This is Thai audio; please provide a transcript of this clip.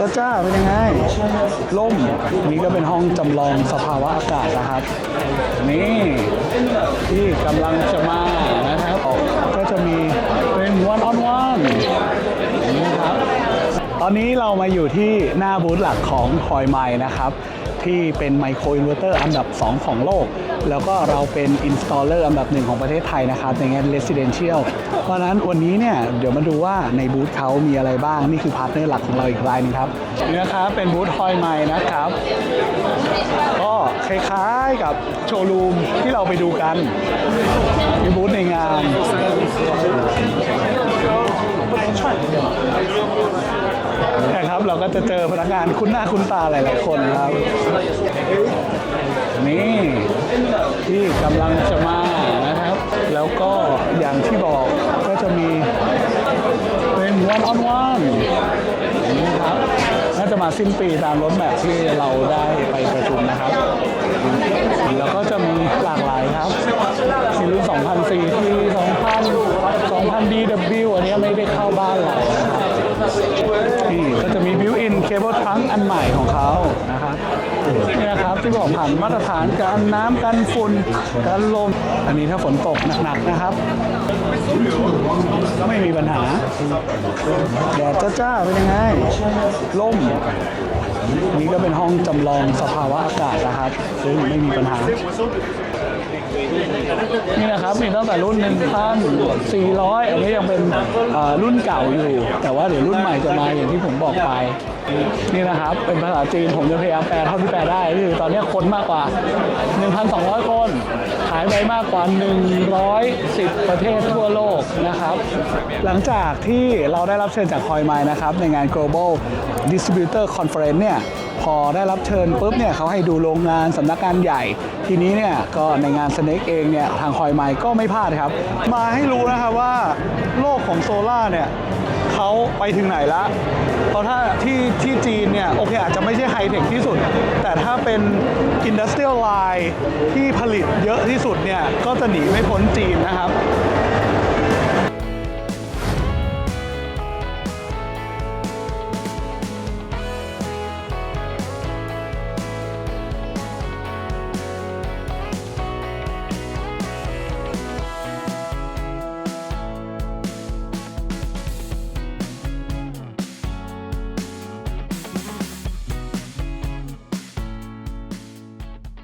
จ้าจ้าเป็นยังไงล่มนี่ก็เป็นห้องจำลองสภาวะอากาศนะครับ นี่ที่กำลังจะมานะครับ อนนี้เรามาอยู่ที่หน้าบูธหลักของคอยไมนะครับ ที่เป็นไมโครอินเวอร์เตอร์อันดับ 2 ของโลก แล้วก็เราเป็นอินสตอลเลอร์อันดับหนึ่งของประเทศไทยนะครับ ในงาน Residential เพราะนั้นวันนี้เนี่ยเดี๋ยวมาดูว่าในบูธเขามีอะไรบ้าง นี่คือพาร์ทเนอร์หลักของเราอีกรายหนึงครับนี่นะครับเป็นบูธคอยไมนะครับก็คล้ายๆกับโชว์รูมที่เราไปดูกันมีบูธในงานนะครับ เราก็จะเจอพนักงานคุ้นหน้าคุ้นตาหลายๆคนครับ นี่ที่กำลังจะมานะครับ แล้วก็อย่างที่บอกก็จะมีเป็นวันออนวันนี่ครับน่าจะมาสิ้นปีตามรถแบบที่เราได้ไปประชุมนะครับ แล้วก็จะมีหลากหลายครับมีรุ่น2000 CT 2000 2000 DW อันนี้ไม่ได้เข้าบ้านเรานะครับ นี่ก็จะมีบิวอินเคเบิลทรังอันใหม่ของเขานะครับนี่นะครับที่บอกผ่านมาตรฐานการน้ำกันฝุ่นกันลม อันนี้ถ้าฝนตกหนักๆนะครับ ก็ไม่มีปัญหาแดดจ้าๆเป็นยังไงล่มนี่ก็เป็นห้องจำลองสภาวะอากาศนะครับ ซึ่งไม่มีปัญหา นี่นะครับมีตั้งแต่รุ่น1,400อันนี้ยังเป็นรุ่นเก่าอยู่ แต่ว่าเดี๋ยวรุ่นใหม่จะมาอย่างที่ผมบอกไป นี่นะครับ เป็นภาษาจีนผมจะพยายามแปลเท่าที่แปลได้คือตอนนี้คนมากกว่า 1,200 คนขาย ไปมากกว่า 110 ประเทศทั่วโลกนะครับ หลังจากที่เราได้รับเชิญจากคอยไมนะครับ ในงาน global distributor conference เนี่ยพอได้รับเชิญปุ๊บเนี่ยเขาให้ดูโรงงานสำนักงานใหญ่ ทีนี้เนี่ยก็ในงานสเน็กเองเนี่ยทางคอยไมก็ไม่พลาดครับ มาให้รู้นะครับว่าโลกของโซล่าเนี่ย ไปถึงไหนละเพราะถ้าที่ที่จีนเนี่ยโอเคอาจจะไม่ใช่ไฮเทคที่สุด แต่ถ้าเป็นอินดัสเทรียลไลน์ที่ผลิตเยอะที่สุดเนี่ยก็จะหนีไม่พ้นจีนนะครับ